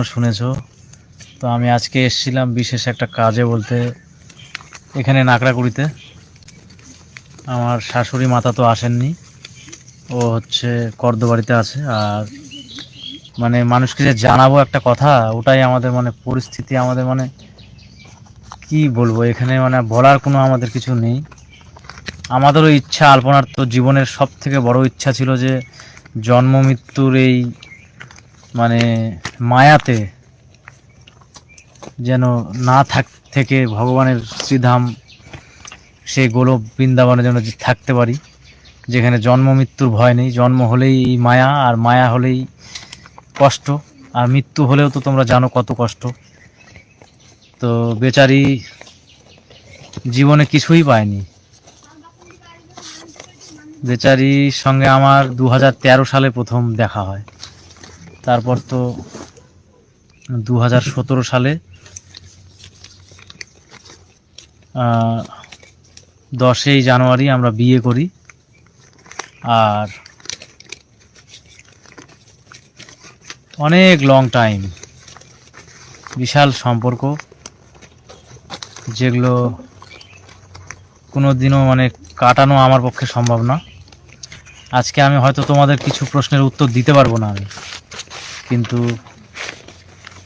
শুনেছো? তো আমি আজকে এসেছিলাম বিশেষ একটা কাজে বলতে এখানে নাকড়াকুড়িতে আমার শাশুড়ি মাতা তো আসেননি। ও হচ্ছে কর্দবাড়িতে আছে। আর মানে মানুষকে যে জানাব একটা কথা, ওটাই আমাদের মানে পরিস্থিতি, আমাদের মানে কি বলব? এখানে মানে বলার কোনো আমাদের কিছু নেই। আমাদেরও ইচ্ছা, আলপনার তো জীবনের সব থেকে বড় ইচ্ছা ছিল যে জন্ম মৃত্যুর এই মানে মায়াতে যেন না থাক, থেকে ভগবানের শ্রীধাম সেই গোলক বৃন্দাবনে যেন থাকতে পারি, যেখানে জন্ম মৃত্যুর ভয় নেই। জন্ম হলেই মায়া, আর মায়া হলেই কষ্ট, আর মৃত্যু হলেও তো তোমরা জানো কত কষ্ট। তো বেচারি জীবনে কিছুই পায়নি। বেচারির সঙ্গে আমার দু হাজার তেরো সালে প্রথম দেখা হয়। তারপর তো দু হাজার সতেরো সালে দশই জানুয়ারি আমরা বিয়ে করি। আর অনেক লং টাইম বিশাল সম্পর্ক, যেগুলো কোনো দিনও মানে কাটানো আমার পক্ষে সম্ভব না। আজকে আমি হয়তো তোমাদের কিছু প্রশ্নের উত্তর দিতে পারব না আমি। কিন্তু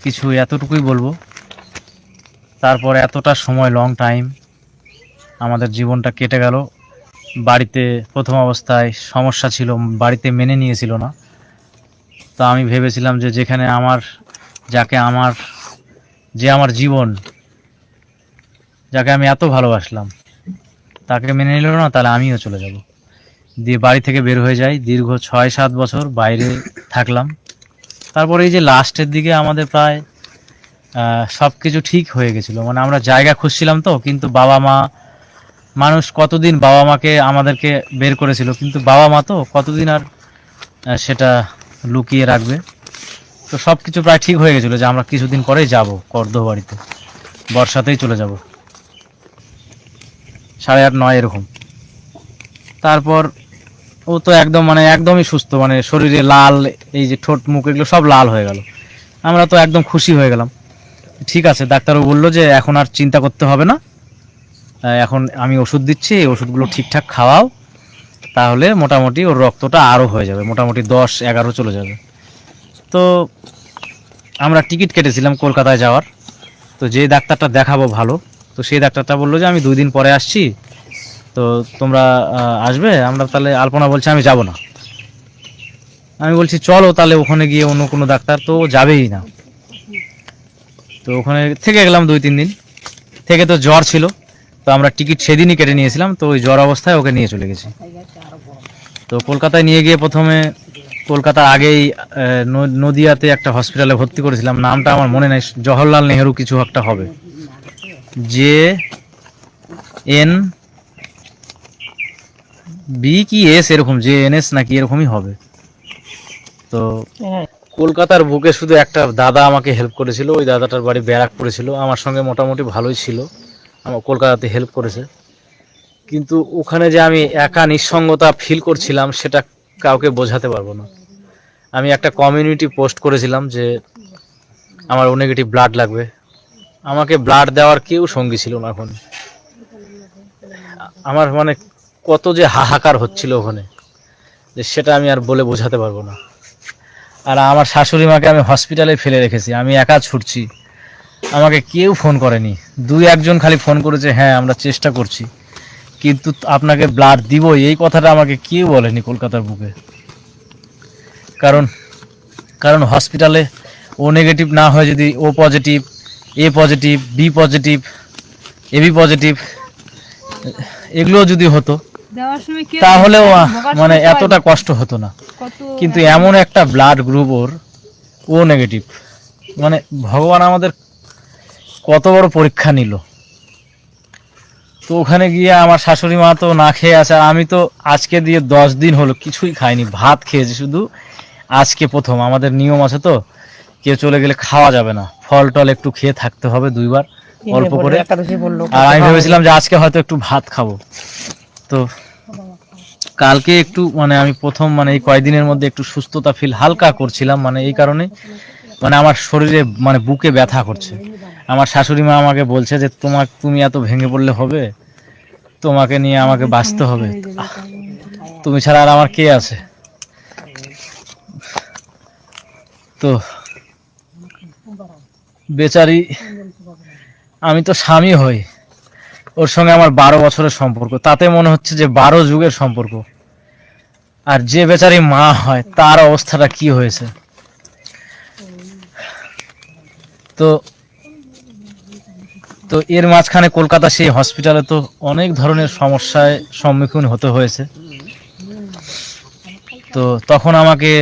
কিছু এতটুকুই বলব। তারপর এতটা সময় লং টাইম আমাদের জীবনটা কেটে গেল। বাড়িতে প্রথম অবস্থায় সমস্যা ছিল, বাড়িতে মেনে নিয়েছিল না। তো আমি ভেবেছিলাম যে যেখানে আমার, যাকে আমার, যে আমার জীবন, যাকে আমি এত ভালোবাসলাম, তাকে মেনে নিল না, তাহলে আমিও চলে যাব। দিয়ে বাড়ি থেকে বের হয়ে যাই। দীর্ঘ ছয় সাত বছর বাইরে থাকলাম। তারপরে এই যে লাস্টের দিকে আমাদের প্রায় সব কিছু ঠিক হয়ে গেছিল। মানে আমরা জায়গা খুঁজছিলাম তো, কিন্তু বাবা মা, মানুষ কতদিন বাবা মাকে আমাদেরকে বের করেছিল, কিন্তু বাবা মা তো কতদিন আর সেটা লুকিয়ে রাখবে। তো সব কিছু প্রায় ঠিক হয়ে গেছিল যে আমরা কিছুদিন পরেই যাব কর্দ বাড়িতে বর্ষাতেই চলে যাব। সাড়ে আট, নয় এরকম। তারপর ও তো একদম মানে একদমই সুস্থ মানে শরীরে লাল, এই যে ঠোঁট, মুখ এগুলো সব লাল হয়ে গেল। আমরা তো একদম খুশি হয়ে গেলাম। ঠিক আছে, ডাক্তারও বলল যে এখন আর চিন্তা করতে হবে না। এখন আমি ওষুধ দিচ্ছি, এই ওষুধগুলো ঠিকঠাক খাওয়াও। তাহলে মোটামুটি ওর রক্তটা আরও হয়ে যাবে, মোটামুটি দশ, এগারো চলে যাবে। তো আমরা টিকিট কেটেছিলাম কলকাতায় যাওয়ার। তো যে ডাক্তারটা দেখাবো ভালো, তো সেই ডাক্তারটা বলল যে আমি দুই দিন পরে আসছি তো তোমরা আসবে? আমরা তাহলে আলপনা বলছে আমি যাব না। আমি বলছি চলো তাহলে ওখানে গিয়ে অন্য কোনো ডাক্তার তো যাবেই না। তো ওখানে থেকে গেলাম দুই তিন দিন। থেকে তো জ্বর ছিল, তো আমরা টিকিট সেদিনই কেটে নিয়েছিলাম, তো ওই জ্বর অবস্থায় ওকে নিয়ে চলে গেছি। তো কলকাতায় নিয়ে গিয়ে প্রথমে, কলকাতার আগেই নদিয়াতে একটা হসপিটালে ভর্তি করেছিলাম। নামটা আমার মনে নেই, জওহরলাল নেহরু কিছু একটা হবে। যে এন বি কি এস এরকম যে এন এস নাকি এরকমই হবে? তো কলকাতার বুকে শুধু একটা দাদা আমাকে হেল্প করেছিল ওই দাদাটার বাড়ি ব্যারাকপুরে ছিল আমার সঙ্গে মোটামুটি ভালোই ছিল আমার কলকাতাতে হেল্প করেছে। কিন্তু ওখানে যে আমি একা নিঃসঙ্গতা ফিল করছিলাম সেটা কাউকে বোঝাতে পারব না। আমি একটা কমিউনিটি পোস্ট করেছিলাম যে আমার ও নেগেটিভ ব্লাড লাগবে। আমাকে ব্লাড দেওয়ার কেউ সঙ্গী ছিল না এখন। আমার মানে কত যে হাহাকার হচ্ছিল ওখানে যে সেটা আমি আর বলে বোঝাতে পারব না। আর আমার শাশুড়ি মাকে আমি হসপিটালে ফেলে রেখেছি, আমি একা ছুটছি। আমাকে কেউ ফোন করেনি। দুই একজন খালি ফোন করেছে হ্যাঁ আমরা চেষ্টা করছি। কিন্তু আপনাকে ব্লাড দিব, এই কথাটা আমাকে কেউ বলেনি কলকাতার বুকে। কারণ কারণ হসপিটালে ও নেগেটিভ না হয় যদি O positive A positive B positive AB positive এগুলো যদি হতো তাহলেও মানে এতটা কষ্ট হতো না। কিন্তু এমন একটা ব্লাড গ্রুপ ওর ও নেগেটিভ মানে ভগবান আমাদের কত বড় পরীক্ষা নিল। তো ওখানে গিয়ে আমার শাশুড়ি মা তো না খেয়ে আছে আর আমি তো আজকে দিয়ে দশ দিন হলো কিছুই খাইনি ভাত খেয়েছি শুধু। আজকে প্রথম আমাদের নিয়ম আছে তো কেউ চলে গেলে খাওয়া যাবে না। ফল টল একটু খেয়ে থাকতে হবে দুইবার অল্প করে। আর আমি ভেবেছিলাম যে আজকে হয়তো একটু ভাত খাব। তো কালকে একটু মানে আমি প্রথম মানে এই কয়দিনের মধ্যে একটু সুস্থতা ফিল হালকা করছিলাম মানে এই কারণে মানে আমার শরীরে মানে বুকে ব্যথা করছে। আমার শাশুড়ি মা আমাকে বলছে যে তোমার তুমি এত ভেঙে পড়লে হবে? তোমাকে নিয়ে আমাকে বাঁচতে হবে। তুমি ছাড়া আর আমার কে আছে? তো বেচারি, আমি তো স্বামী হই। ওর সঙ্গে আমার বারো বছরের সম্পর্ক। তাতে মনে হচ্ছে যে বারো যুগের সম্পর্ক। আর যে বেচারি মা হয়, তার অবস্থাটা কি হয়েছে? তো তো এর মাঝখানে কলকাতা সেই হসপিটালে তো অনেক ধরনের সমস্যায় সম্মুখীন হতে হয়েছে। তো তখন আমাকে,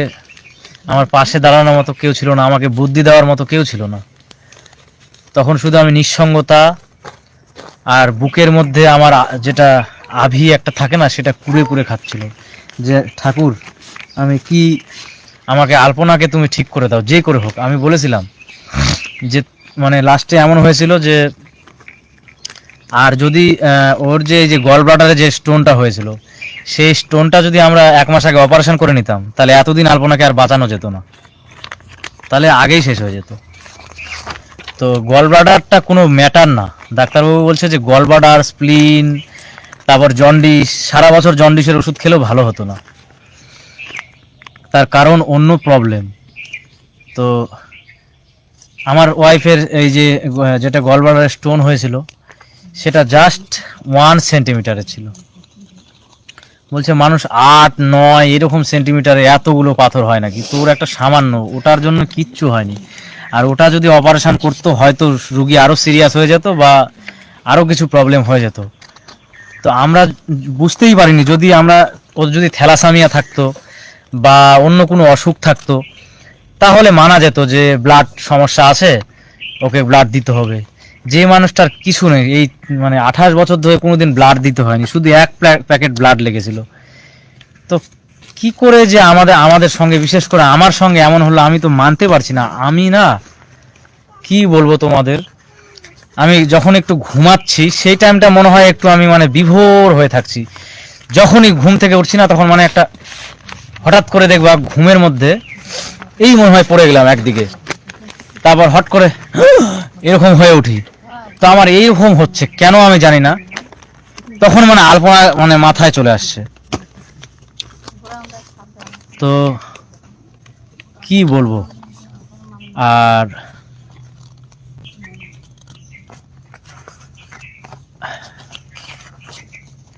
আমার পাশে দাঁড়ানোর মতো কেউ ছিল না, আমাকে বুদ্ধি দেওয়ার মতো কেউ ছিল না। তখন শুধু আমি নিঃসঙ্গতা আর বুকের মধ্যে আমার যেটা আভি একটা থাকে না, সেটা কুড়ে কুড়ে খাচ্ছিল। যে, ঠাকুর, আমি কি আমাকে আলপনাকে তুমি ঠিক করে দাও, যে করে হোক। আমি বলেছিলাম যে মানে লাস্টে এমন হয়েছিল যে, আর যদি ওর যে যে গল ব্লাডারে যে স্টোনটা হয়েছিল, সেই স্টোনটা যদি আমরা এক মাস আগে অপারেশন করে নিতাম, তাহলে এতদিন আলপনাকে আর বাঁচানো যেত না। তাহলে আগেই শেষ হয়ে যেত। তো গল ব্লাডারটা কোনো ম্যাটার না। ডাক্তারবাবু বলছে যে গল ব্লাডার স্প্লিন তারপর জন্ডিস সারা বছর জন্ডিসের ওষুধ খেলেও ভালো হতো না। তার কারণ অন্য প্রবলেম তো আমার ওয়াইফের এই যে, যেটা গল ব্লাডারের স্টোন হয়েছিল, সেটা জাস্ট ওয়ান সেন্টিমিটারের ছিল। বলছে, মানুষ আট, নয়, এরকম সেন্টিমিটারে এতগুলো পাথর হয় নাকি? তোর একটা সামান্য, ওটার জন্য কিচ্ছু হয়নি। আর ওটা যদি অপারেশন করতো, হয়তো রুগী আরও সিরিয়াস হয়ে যেত বা আরও কিছু প্রবলেম হয়ে যেত। তো আমরা বুঝতেই পারিনি, যদি আমরা, ওর যদি থ্যালাসামিয়া থাকতো বা অন্য কোনো অসুখ থাকতো, তাহলে মানা যেত যে ব্লাড সমস্যা আছে, ওকে ব্লাড দিতে হবে। যে মানুষটার কিছু নেই, এই মানে আঠাশ বছর ধরে কোনোদিন ব্লাড দিতে হয়নি, শুধু এক প্যাকেট ব্লাড লেগেছিল। তো কি করে যে আমাদের আমাদের সঙ্গে, বিশেষ করে আমার সঙ্গে এমন হলো আমি তো মানতে পারছি না। আমি না, কি বলব তোমাদের? আমি যখন একটু ঘুমাচ্ছি, সেই টাইমটা মনে হয় একটু আমি মানে বিভোর হয়ে থাকছি। যখনই ঘুম থেকে উঠছি না, তখন মানে একটা হঠাৎ করে দেখবা ঘুমের মধ্যে এই মনে হয় পড়ে গেলাম একদিকে। তারপর হট করে এরকম হয়ে উঠি। তো আমার এইরকম হচ্ছে, কেন আমি জানি না। তখন মানে আলপনা মানে মাথায় চলে আসছে। তো কি বলব? আর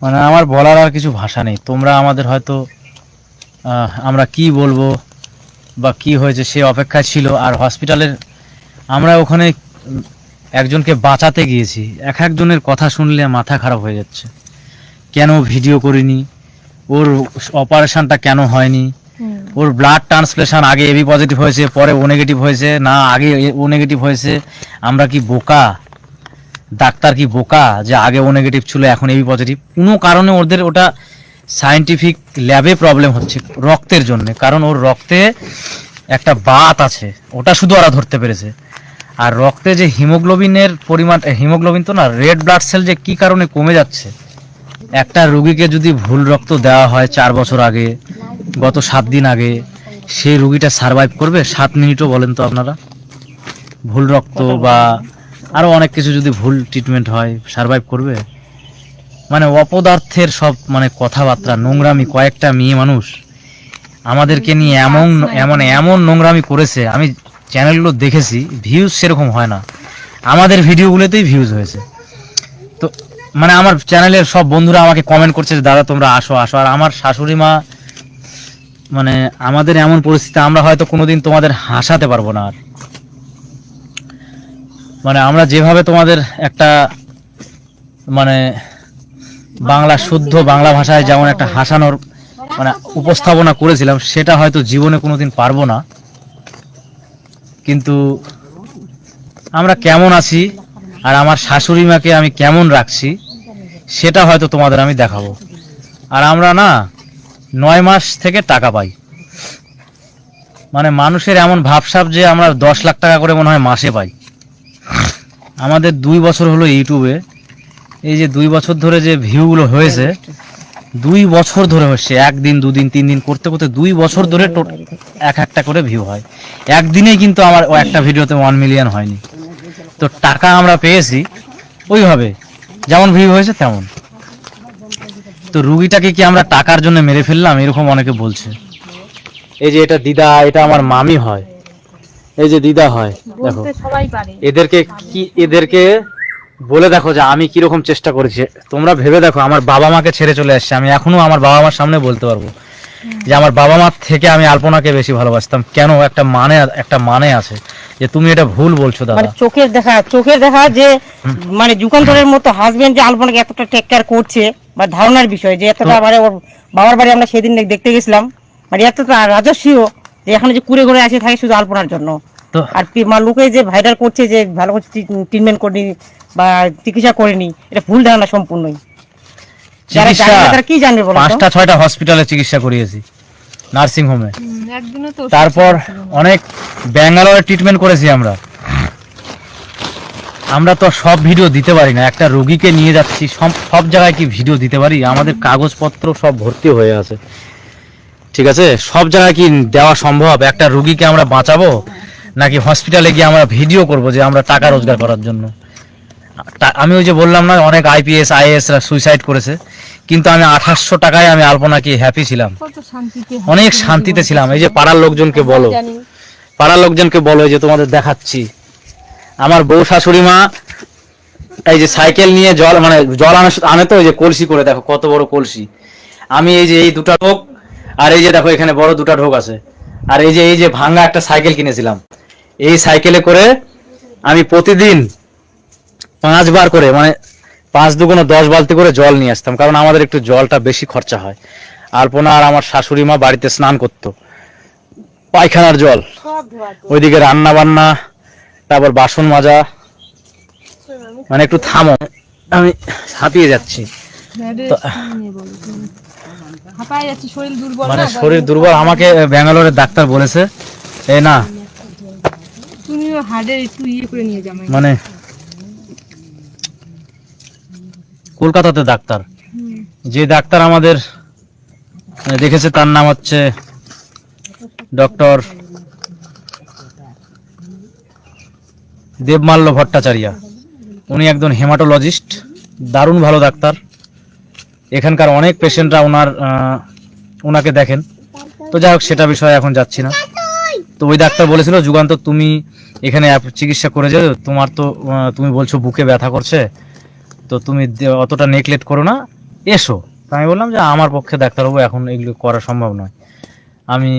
মানে আমার বলার আর কিছু ভাষা নেই। তোমরা আমাদের হয়তো আমরা কি বলব বা কি হয়েছে সে অপেক্ষায় ছিল। আর হসপিটালের আমরা ওখানে একজনকে বাঁচাতে গিয়েছি। এক একজনের কথা শুনলে মাথা খারাপ হয়ে যাচ্ছে। কেন ভিডিও করিনি? ওর অপারেশনটা কেন হয়নি? ওর ব্লাড ট্রান্সপ্লেশন আগে এবি পজিটিভ হয়েছে, পরে ও নেগেটিভ হয়েছে, না, আগে ও নেগেটিভ হয়েছে। আমরা কি বোকা? ডাক্তার কি বোকা যে আগে ও নেগেটিভ ছিল, এখন এবি পজিটিভ কোনো কারণে ওদের ওটা সায়েন্টিফিক ল্যাবে প্রবলেম হচ্ছে রক্তের জন্য। কারণ ওর রক্তে একটা বাত আছে, ওটা শুধু ওরা ধরতে পেরেছে। আর রক্তে যে হিমোগ্লোবিনের পরিমাণ হিমোগ্লোবিন তো না রেড ব্লাড সেল যে কি কারণে কমে যাচ্ছে? একটা রুগীকে যদি ভুল রক্ত দেওয়া হয় চার বছর আগে গত সাত দিন আগে সেই রুগীটা সারভাইভ করবে? সাত মিনিটও বলেন তো আপনারা? ভুল রক্ত বা আরও অনেক কিছু যদি ভুল ট্রিটমেন্ট হয় সারভাইভ করবে? মানে অপদার্থের সব মানে কথাবার্তা, নোংরামি, কয়েকটা মেয়ে মানুষ আমাদেরকে নিয়ে এমন এমন এমন নোংরামি করেছে। আমি চ্যানেলগুলো দেখেছি ভিউজ সেরকম হয় না। আমাদের ভিডিওগুলোতেই ভিউজ হয়েছে। তো মানে আমার চ্যানেলের সব বন্ধুরা আমাকে কমেন্ট করছে দাদা, তোমরা আসো আসো। আর আমার শাশুড়ি মা মানে আমাদের এমন পরিস্থিতি, আমরা হয়তো কোনোদিন তোমাদের হাসাতে পারব না আর। মানে আমরা যেভাবে তোমাদের একটা মানে বাংলা শুদ্ধ বাংলা ভাষায় যেমন একটা হাসানোর মানে উপস্থাপনা করেছিলাম, সেটা হয়তো জীবনে কোনোদিন পারব না। কিন্তু আমরা কেমন আছি আর আমার শাশুড়ি মাকে আমি কেমন রাখছি, সেটা হয়তো তোমাদের আমি দেখাবো। আর আমরা না নয় মাস থেকে টাকা পাই। মানে মানুষের এমন ভাবসাব যে আমরা দশ লাখ টাকা করে মনে হয় মাসে পাই। আমাদের দুই বছর হলো ইউটিউবে এই যে দুই বছর ধরে যে ভিউগুলো হয়েছে, দুই বছর ধরে হচ্ছে। একদিন, দুদিন, তিন দিন করতে করতে দুই বছর ধরে এক একটা করে ভিউ হয়। একদিনেই কিন্তু আমার একটা ভিডিওতে ওয়ান মিলিয়ন হয়নি। তো টাকা আমরা পেয়েছি, ওইভাবে। যেমন ভিউ হয়েছে তেমন। তো রুগীটাকে কি আমরা টাকার জন্য মেরে ফেললাম? এরকম অনেকে বলছে। এই যে এটা দিদা এটা আমার মামি হয়। এই যে দিদা হয় দেখো। এদেরকে কি এদেরকে বলে দেখো যে আমি কীরকম চেষ্টা করেছি। তোমরা ভেবে দেখো আমার বাবা মাকে ছেড়ে চলে আসছে। আমি এখনও আমার বাবা মার সামনে বলতে পারব যে আমার বাবা মার থেকে আমি আলপনাকে বেশি ভালোবাসতাম। কেন? একটা মানে একটা মানে আছে যে তুমি এটা ভুল বলছো দাদা। মানে চোখের দেখা চোখের দেখা যে মানে যুগান্তরের মতো হাজবেন্ড যে আলপনাকে এতটা টেক কেয়ার করছে বা ধারণার বিষয় যে এতটা মানে ওর বাবার বাড়ি আমরা সেদিন দেখতে গেছিলাম। মানে এতটা রাজস্বীয় যে এখানে যে কুড়ে ঘুরে আসে থাকে শুধু আলপনার জন্য। তো আর মা লোকে যে ভাইরাল করছে যে ভালো করে ট্রিটমেন্ট করেনি বা চিকিৎসা করেনি এটা ভুল ধারণা সম্পূর্ণই। পাঁচটা ছয়টা হসপিটালে চিকিৎসা করিয়েছি নার্সিং হোমে তারপর অনেক ব্যাঙ্গালোরে ট্রিটমেন্ট করেছি আমরা। আমরা তো সব ভিডিও দিতে পারি না। একটা রোগীকে নিয়ে যাচ্ছি সব সব জায়গায় কি ভিডিও দিতে পারি? আমাদের কাগজপত্র সব ভর্তি হয়ে আছে। ঠিক আছে? সব জায়গায় কি দেওয়া সম্ভব? একটা রোগীকে আমরা বাঁচাবো? নাকি হসপিটালে গিয়ে আমরা ভিডিও করব যে আমরা টাকা রোজগার করার জন্য? আমি ওই যে বললাম না অনেক আইপিএস আইএসরা সুইসাইড করেছে। কিন্তু আমি আঠাশশো টাকায় আমি আলপনাকে হ্যাপি ছিলাম? অনেক শান্তিতে ছিলাম। এই যে পাড়ার লোকজনকে বলো। পাড়ার লোকজনকে বলো যে তোমাদের দেখাচ্ছি। আমার বউ শাশুড়ি মা এই যে সাইকেল নিয়ে জল মানে জল আনে আনে তো এই যে কলসি করে দেখো কত বড় কলসি। আমি এই যে এই দুটা ঢোক আর এই যে দেখো এখানে বড় দুটা ঢোক আছে। আর এই যে এই যে ভাঙ্গা একটা সাইকেল কিনেছিলাম। এই সাইকেলে করে আমি প্রতিদিন পাঁচবার করে মানে পাঁচ দুগুণো দশ বালতি করে জল নিয়ে আসতাম কারণ আমাদের একটু জলটা বেশি খরচা হয়। আলপনা আর আমার শাশুড়ি মা বাড়িতে স্নান করতো। পায়খানার জল। ওইদিকে রান্না বান্না তারপর বাসন মাজা। মানে একটু থামো। আমি হাঁপিয়ে যাচ্ছি। মানে শরীর দুর্বল। আমাকে ব্যাঙ্গালোরের ডাক্তার বলেছে। এই না। ইয়ে মানে কলকাতাতে ডাক্তার। যে ডাক্তার আমাদের দেখেছে তার নাম হচ্ছে ডক্টর দেবমাল্য ভট্টাচার্য। উনি একজন হেমাটোলজিস্ট, দারুণ ভালো ডাক্তার। এখানকার অনেক পেশেন্টরা ওনার ওনাকে দেখেন। তো যাই হোক, সেটা বিষয়ে এখন যাচ্ছি না। তো ওই ডাক্তার বলেছিল, যুগান্ত, তুমি এখানে চিকিৎসা করে যাও তোমার তো তুমি বলছো বুকে ব্যথা করছে, তো তুমি অতটা নেগলেক্ট করো না, এসো। তো আমি বললাম যে, আমার পক্ষে ডাক্তারবাবু এখন এগুলো করা সম্ভব নয়। আমি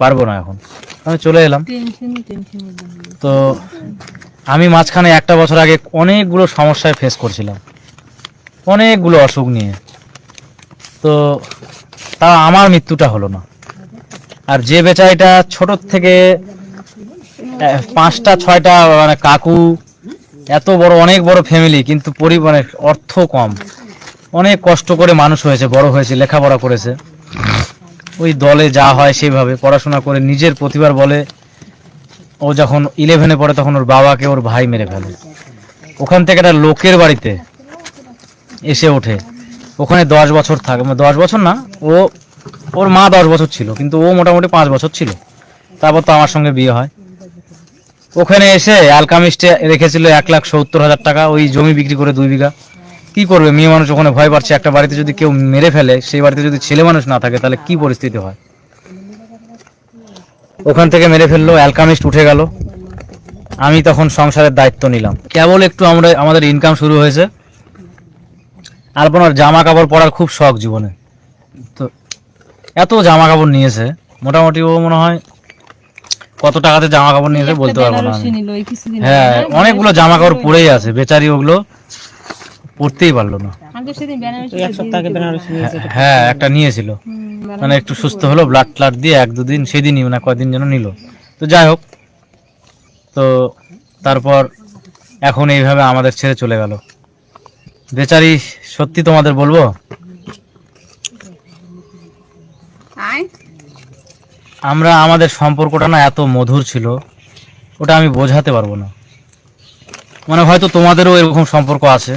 পারব না এখন। আমি চলে এলাম। তো আমি মাঝখানে একটা বছর আগে অনেকগুলো সমস্যায় ফেস করছিলাম। অনেকগুলো অসুখ নিয়ে। তো তা আমার মৃত্যুটা হলো না। আর যে বেচারিটা ছোট থেকে পাঁচটা ছয়টা মানে কাকু এত বড় অনেক বড় ফ্যামিলি কিন্তু পরিমাণে অর্থ কম। অনেক কষ্ট করে মানুষ হয়েছে বড় হয়েছে লেখাপড়া করেছে। ওই দলে যা হয় সেভাবে পড়াশোনা করে নিজের প্রতিভার বলে ও যখন ইলেভেনে পড়ে তখন ওর বাবাকে ওর ভাই মেরে ফেলে। ওখান থেকে একটা লোকের বাড়িতে এসে ওঠে। ওখানে দশ বছর থাকে মানে দশ বছর না, ও, ওর মা দশ বছর ছিল, কিন্তু ও মোটামুটি পাঁচ বছর ছিল। তারপর তো আমার সঙ্গে বিয়ে হয়। ওখানে এসে অ্যালকামিস্টে রেখেছিল এক লাখ সত্তর হাজার টাকা, ওই জমি বিক্রি করে দুই বিঘা। কি করবে? মেয়ে মানুষ ওখানে ভয় পাচ্ছে। একটা বাড়িতে যদি কেউ মেরে ফেলে সেই বাড়িতে যদি ছেলে মানুষ না থাকে তাহলে কি পরিস্থিতি হয়? ওখান থেকে মেরে ফেলল অ্যালকামিস্ট উঠে গেল। আমি তখন সংসারের দায়িত্ব নিলাম। কেবল একটু আমরা আমাদের ইনকাম শুরু হয়েছে। আর আলপনার জামা কাপড় পরার খুব শখ জীবনে। তো এত জামা কাপড় নিয়েছে মোটামুটি ও মনে হয় কত টাকাতে জামা কাপড় নিয়েছে বলতে পারব না হ্যাঁ অনেকগুলো জামা কাপড় পরেই আছে বেচারি ওগুলো। পরতেই পারল না। হ্যাঁ একটা নিয়েছিল। মানে একটু সুস্থ হলো ব্লাড ট্লাড দিয়ে এক দুদিন সেদিনই মানে কয়দিন যেন নিল। তো যাই হোক তো তারপর এখন এইভাবে আমাদের ছেড়ে চলে গেল। বেচারি সত্যি তোমাদের বলব? আমরা আমাদের সম্পর্কটা না এত মধুর ছিল ওটা আমি বোঝাতে পারব না। মানে হয়তো তোমাদেরও এরকম সম্পর্ক আছে।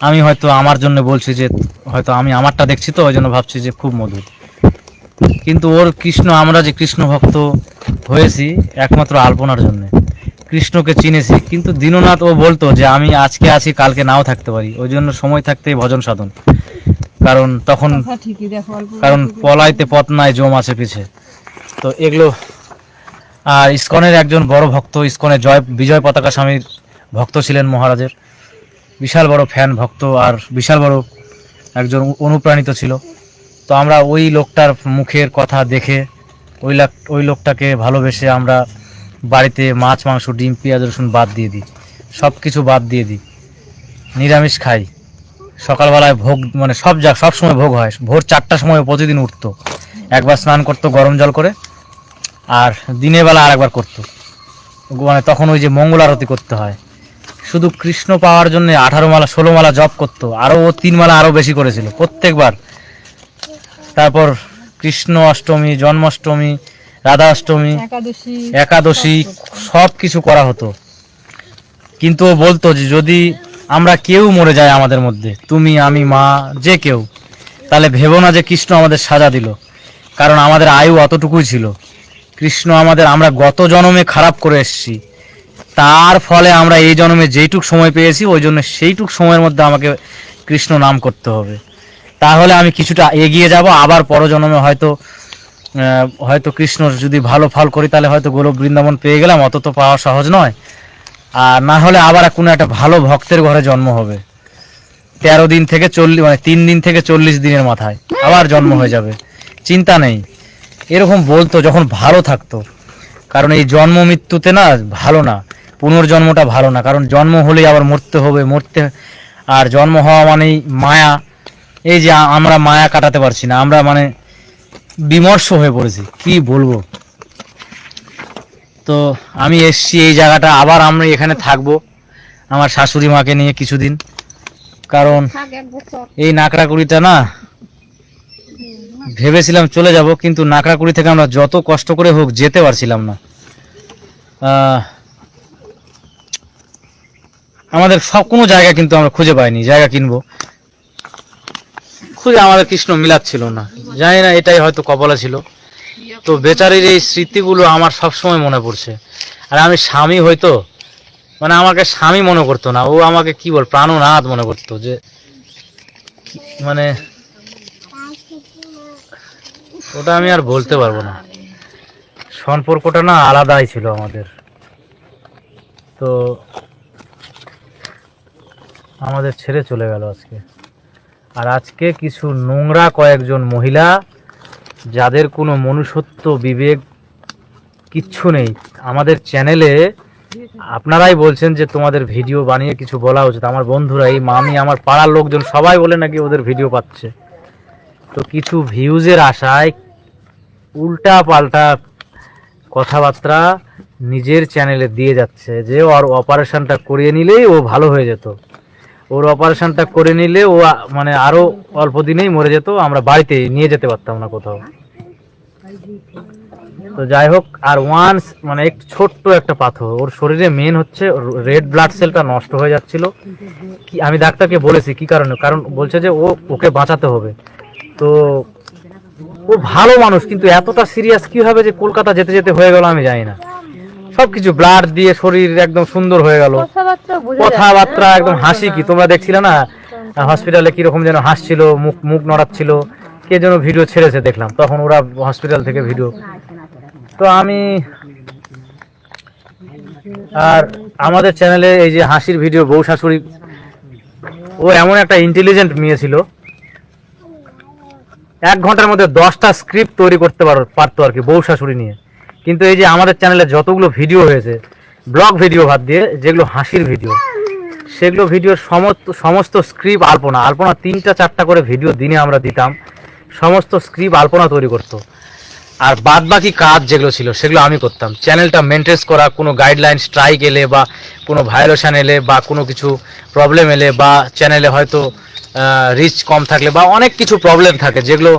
আমি হয়তো আমার জন্য বলছি যে হয়তো আমি আমারটা দেখছি তো ওই জন্য ভাবছি যে খুব মধুর। কিন্তু ওর কৃষ্ণ আমরা যে কৃষ্ণ ভক্ত হয়েছি একমাত্র আলপনার জন্য। কৃষ্ণকে চিনেছি কিন্তু দীননাথ ও বলতো যে আমি আজকে আছি কালকে নাও থাকতে পারি। ওই জন্য সময় থাকতেই ভজন সাধন। কারণ তখন কারণ পলাইতে পথ নাই জম আছে পিছে। তো এগুলো আর ইস্কনের একজন বড় ভক্ত ইস্কনের জয় বিজয় পতাকা স্বামীর ভক্ত ছিলেন মহারাজের। বিশাল বড় ফ্যান ভক্ত আর বিশাল বড় একজন অনুপ্রাণিত ছিল। তো আমরা ওই লোকটার মুখের কথা দেখে ওই লাক, ওই লোকটাকে ভালোবেসে আমরা বাড়িতে মাছ, মাংস, ডিম, পেঁয়াজ, রসুন বাদ দিয়ে দিই। সব কিছু বাদ দিয়ে দিই। নিরামিষ খাই। সকালবেলায় ভোগ মানে সব যা, সব সময় ভোগ হয়। ভোর চারটার সময় প্রতিদিন উঠতো। একবার স্নান করতো গরম জল করে আর দিনের বেলা আর একবার করতো। মানে তখন ওই যে মঙ্গল আরতি করতে হয়। শুধু কৃষ্ণ পাওয়ার জন্য আঠারো মালা ষোলো মালা জপ করতো। আরও ও তিন মালা আরও বেশি করেছিল প্রত্যেকবার। তারপর কৃষ্ণ অষ্টমী জন্মাষ্টমী রাধা অষ্টমী একাদশী একাদশী সব কিছু করা হতো। কিন্তু ও বলতো যে যদি আমরা কেউ মরে যায় আমাদের মধ্যে তুমি আমি মা যে কেউ তাহলে ভেবো না যে কৃষ্ণ আমাদের সাজা দিল। কারণ আমাদের আয়ু অতটুকুই ছিল। কৃষ্ণ আমাদের আমরা গত জন্মে খারাপ করে এসেছি। তার ফলে আমরা এই জন্মে যেইটুক সময় পেয়েছি, ওই জন্য সেইটুক সময়ের মধ্যে আমাকে কৃষ্ণ নাম করতে হবে। তাহলে আমি কিছুটা এগিয়ে যাব, আবার পরজন্মে হয়তো হয়তো কৃষ্ণ যদি ভালো ফল করি, তাহলে হয়তো গোলক বৃন্দাবন পেয়ে গেলাম, অত তো পাওয়া সহজ নয়। আর না হলে আবার কোনো একটা ভালো ভক্তের ঘরে জন্ম হবে। তেরো দিন থেকে চল্লিশ মানে তিন দিন থেকে চল্লিশ দিনের মাথায় আবার জন্ম হয়ে যাবে। চিন্তা নেই। এরকম বলতো যখন ভালো থাকতো। কারণ এই জন্ম মৃত্যুতে না ভালো না। পুনর্জন্মটা ভালো না, কারণ জন্ম হলেই আবার মরতে হবে, মরতে, আর জন্ম হওয়া মানেই মায়া। এই যে আমরা মায়া কাটাতে পারছি না, আমরা মানে বিমর্ষ হয়ে পড়েছি, কি বলব? তো আমি এসছি এই জায়গাটা, আবার আমরা এখানে থাকব আমার শাশুড়ি মাকে নিয়ে কিছুদিন। কারণ এই নাকড়াকুড়িটা না, ভেবেছিলাম চলে যাব, কিন্তু নাকড়াকুড়ি থেকে আমরা যত কষ্ট করে হোক যেতে পারছিলাম না। আমাদের সব কোনো জায়গা কিন্তু আমরা খুঁজে পাইনি, জায়গা কিনবো। খুঁজে আমাদের কৃষ্ণ মিলাচ্ছিল না। জানি না এটাই হয়তো কপালে ছিল। তো বেচারির এই স্মৃতিগুলো আমার সব সময় মনে পড়ছে। আর আমি স্বামী হয়তো মানে আমাকে স্বামী মনে করতো না। ও আমাকে কি বল, প্রাণনাথ মনে করতো যে মানে ওটা আমি আর বলতে পারব না। সম্পর্কটা না আলাদাই ছিল আমাদের। তো আমাদের ছেড়ে চলে গেল আজকে। আর আজকে কিছু নোংরা কয়েকজন মহিলা, যাদের কোনো মনুষ্যত্ব বিবেক কিচ্ছু নেই, আমাদের চ্যানেলে আপনারাই বলছেন যে তোমাদের ভিডিও বানিয়ে কিছু বলা উচিত। আমার বন্ধুরা, এই মামি, আমার পাড়ার লোকজন সবাই বলে নাকি ওদের ভিডিও পাচ্ছে। তো কিছু ভিউজের আশায় উল্টা পাল্টা কথাবার্তা নিজের চ্যানেলে দিয়ে যাচ্ছে যে, ওর অপারেশনটা করিয়ে নিলেই ও ভালো হয়ে যেত। ওর অপারেশনটা করে নিলে ও মানে আরও অল্প দিনেই মরে যেত, আমরা বাড়িতে নিয়ে যেতে পারতাম না কোথাও। তো যাই হোক, আর ওয়ান্স মানে একটু ছোট্ট একটা পাথর, ওর শরীরে মেন হচ্ছে রেড ব্লাড সেলটা নষ্ট হয়ে যাচ্ছিল। কি, আমি ডাক্তারকে বলেছি, কি কারণে? কারণ বলছে যে ও, ওকে বাঁচাতে হবে। তো ও ভালো মানুষ, কিন্তু এতটা সিরিয়াস কি হবে যে কলকাতা যেতে যেতে হয়ে গেল আমি জানি না। সবকিছু ব্লাড দিয়ে শরীর একদম সুন্দর হয়ে গেল। কথাবার্তা একদম হাসি কি? তোমরা দেখছিলে না? হসপিটালে কীরকম যেন হাসছিল মুখ মুখ নড়াচ্ছিল কে যেন ভিডিও ছেড়েছে দেখলাম। তখন ওরা হসপিটাল থেকে ভিডিও। তো আমি আর আমাদের চ্যানেলে এই যে হাসির ভিডিও বউ শাশুড়ি ও এমন একটা ইন্টেলিজেন্ট মেয়ে ছিল। এক ঘণ্টার মধ্যে দশটা স্ক্রিপ্ট তৈরি করতে পারো পারতো আর কি বউ শাশুড়ি নিয়ে। কিন্তু এই যে আমাদের চ্যানেলে যতগুলো ভিডিও হয়েছে ব্লগ ভিডিও বাদ দিয়ে যেগুলো হাসির ভিডিও সেগুলো ভিডিওর সমস্ত সমস্ত স্ক্রিপ্ট আলপনা আলপনা তিনটা চারটা করে ভিডিও দিনে আমরা দিতাম, সমস্ত স্ক্রিপ্ট আলপনা তৈরি করতো। আর বাদ বাকি কাজ যেগুলো ছিল, সেগুলো আমি করতাম। চ্যানেলটা মেনটেন করা, কোনো গাইডলাইন স্ট্রাইক এলে বা কোনো ভায়োলেশন এলে বা কোনো কিছু প্রবলেম এলে বা চ্যানেলে হয়তো রিচ কম থাকলে বা অনেক কিছু প্রবলেম থাকে, যেগুলো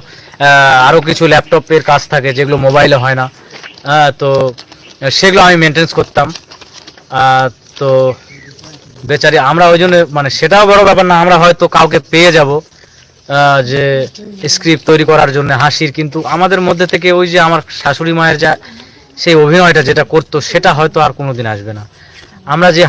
আরও কিছু ল্যাপটপের কাজ থাকে, যেগুলো মোবাইলে হয় না। তো সেগুলো আমি মেনটেন্স করতাম। তো বেচারি, আমরা ওই জন্য মানে সেটাও বড় ব্যাপার না, আমরা হয়তো কাউকে পেয়ে যাব যে স্ক্রিপ্ট তৈরি করার জন্য হাসির, কিন্তু আমাদের মধ্যে থেকে ওই যে আমার শাশুড়ি মায়ের যা সেই অভিনয়টা যেটা করতো, সেটা হয়তো আর কোনোদিন আসবে না। আমরা যে